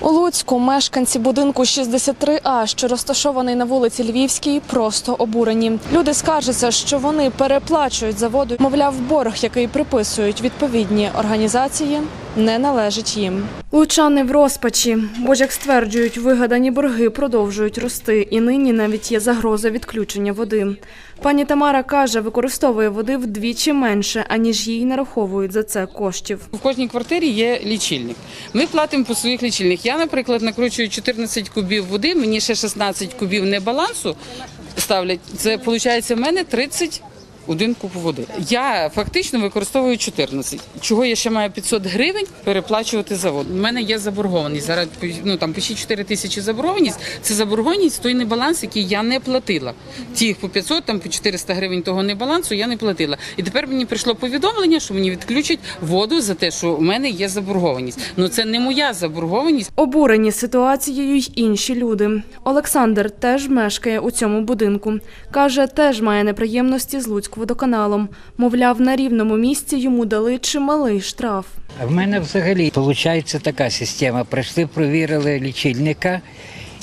У Луцьку мешканці будинку 63А, що розташований на вулиці Львівській, просто обурені. Люди скаржаться, що вони переплачують за воду. Мовляв, борг, який приписують відповідні організації, не належить їм. Лучани в розпачі, бо ж як стверджують, вигадані борги продовжують рости, і нині навіть є загроза відключення води. Пані Тамара каже, використовує води вдвічі менше, аніж їй нараховують за це коштів. В кожній квартирі є лічильник. Ми платимо по своїх лічильниках. Я, наприклад, накручую 14 кубів води, мені ще 16 кубів небалансу ставлять. Це виходить в мене 30 один куб води. Я фактично використовую 14. Чого я ще маю 500 гривень переплачувати за воду. У мене є заборгованість. Зараз ну там почти 4 тисячі заборгованість. Це заборгованість той небаланс, який я не платила. Ті по 500, там по 400 гривень того небалансу я не платила. І тепер мені прийшло повідомлення, що мені відключать воду за те, що у мене є заборгованість. Ну це не моя заборгованість. Обурені ситуацією й інші люди. Олександр теж мешкає у цьому будинку. Каже, теж має неприємності з Луцькводоканалом. Мовляв, на рівному місці йому дали чималий штраф. В мене взагалі виходить така система. Прийшли, провірили лічильника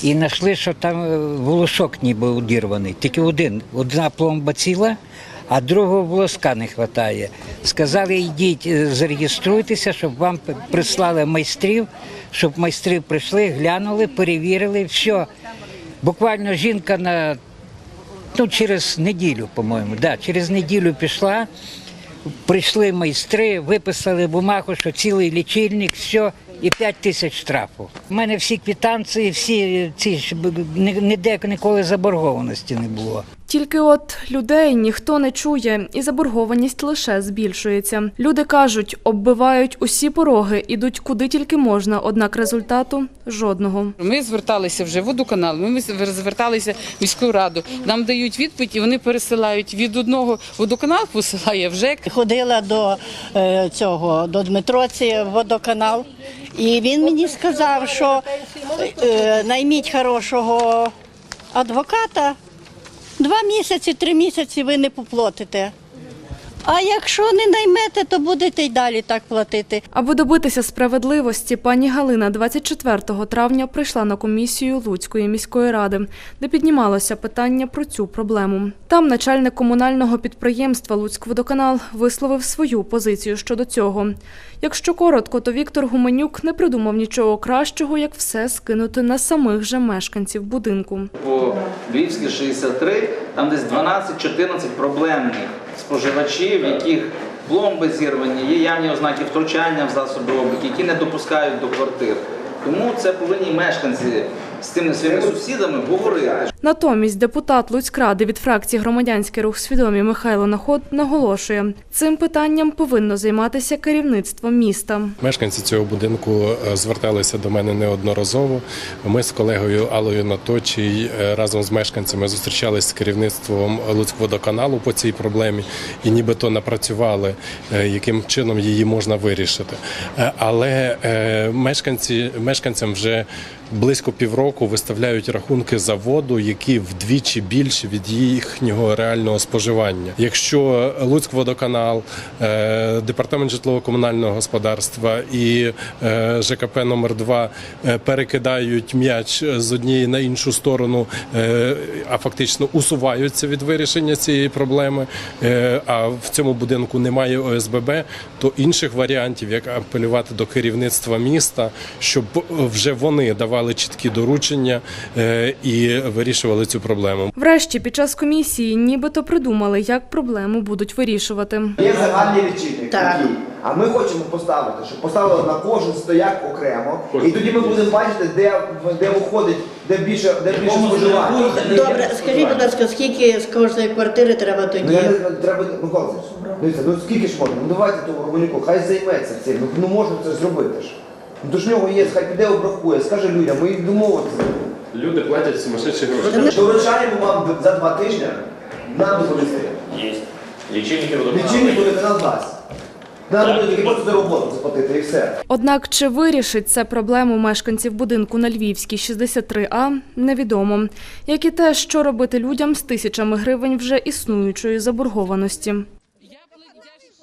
і знайшли, що там е, волошок ніби удірваний. Тільки один. Одна пломба ціла, а другого волоска не вистачає. Сказали, йдіть, е, зареєструйтеся, щоб вам прислали майстрів, щоб майстри прийшли, глянули, перевірили, все. Буквально жінка на ну, через неділю, по-моєму. Да, через неділю пішла. Прийшли майстри, виписали бумагу, що цілий лічильник, все, і 5 тисяч штрафу. У мене всі квитанції, всі ці щоб ніде ніколи заборгованості не було. Тільки от людей ніхто не чує, і заборгованість лише збільшується. Люди кажуть, оббивають усі пороги, ідуть куди тільки можна, однак результату жодного. Ми зверталися вже в водоканал, ми зверталися в міську раду. Нам дають відповідь, і вони пересилають від одного водоканал, посилає в ЖЕК. Ходила до е, цього до Дмитроці в водоканал, і він мені сказав, що е, найміть хорошого адвоката. Два місяці, три місяці ви не поплатите. А якщо не наймете, то будете й далі так платити. Аби добитися справедливості, пані Галина 24 травня прийшла на комісію Луцької міської ради, де піднімалося питання про цю проблему. Там начальник комунального підприємства Луцькводоканал висловив свою позицію щодо цього. Якщо коротко, то Віктор Гуменюк не придумав нічого кращого, як все скинути на самих же мешканців будинку. по Львівській 63, там десь 12-14 проблемних споживачів, в яких пломби зірвані, є явні ознаки втручання в засоби обліку, які не допускають до квартир. Тому це повинні мешканці з тими своїми сусідами говорити. Натомість депутат Луцькради від фракції Громадянський рух свідомі Михайло Наход наголошує, цим питанням повинно займатися керівництво міста. Мешканці цього будинку е, зверталися до мене неодноразово. Ми з колегою Алою Наточій е, разом з мешканцями зустрічалися з керівництвом Луцькводоканалу по цій проблемі і нібито напрацювали, е, яким чином її можна вирішити. Але мешканці мешканцям вже близько півроку виставляють рахунки за воду, які вдвічі більші від їхнього реального споживання. Якщо Луцькводоканал, е, департамент житлово-комунального господарства і е, ЖКП номер 2 перекидають м'яч з однієї на іншу сторону, е, а фактично усуваються від вирішення цієї проблеми. е, А в цьому будинку немає ОСББ, то інших варіантів, як апелювати до керівництва міста, щоб вже вони давали чіткі доручення е, і вирішували цю проблему. Врешті, під час комісії, нібито придумали, як проблему будуть вирішувати. Є лічильник, Так. такий, а ми хочемо поставити, щоб поставили на кожен стояк окремо, і тоді ми будемо бачити, де, де виходить, де більше, де більше споживання. Добре, скажіть, будь ласка, скільки з кожної квартири треба Ну тоді? я не треба Микола, дивіться, ну скільки ж можна? Ну давайте того Романюку, хай займеться цим. Ну, ну можна це зробити ж. Ну то ж в нього є, хай піде обрахує, скаже людям, ми їх домовитися. Люди платять сумасшедші гроші. Доручаємо вам за два тижні нам доповісти. Есть. Лічильники водоканалу. Лічильник буде канал дасть. Нам буде тільки просто за роботу заплатити і все. Однак, чи вирішить це проблему мешканців будинку на Львівській 63А, невідомо. Як і те, що робити людям з тисячами гривень вже існуючої заборгованості.